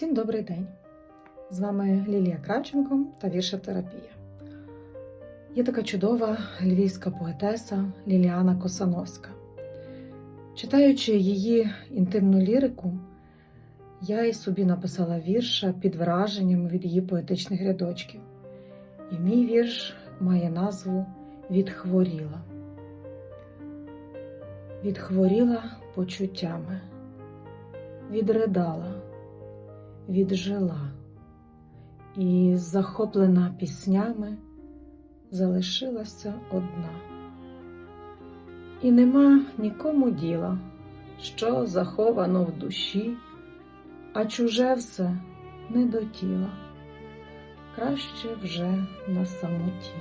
Всім добрий день! З вами Лілія Кравченко та віршотерапія. Є така чудова львівська поетеса Ліліана Косановська. Читаючи її інтимну лірику, я і собі написала вірша під враженням від її поетичних рядочків. І мій вірш має назву Відхворіла. Відхворіла почуттями, відридала віджила і, захоплена піснями, залишилася одна. І нема нікому діла, що заховано в душі, а чуже все не до тіла, краще вже на самоті.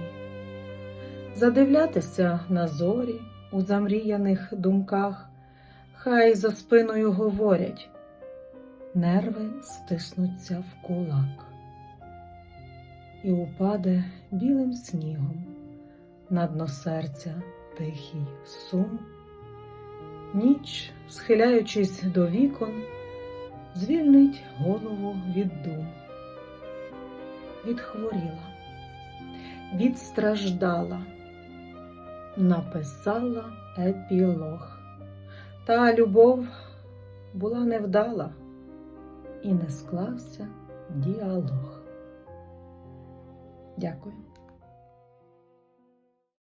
Задивлятися на зорі у замріяних думках, хай за спиною говорять нерви стиснуться в кулак, і упаде білим снігом на дно серця тихий сум, ніч, схиляючись до вікон, звільнить голову від дум, відхворіла, відстраждала, написала епілог, та любов була невдала і не склався діалог. Дякую.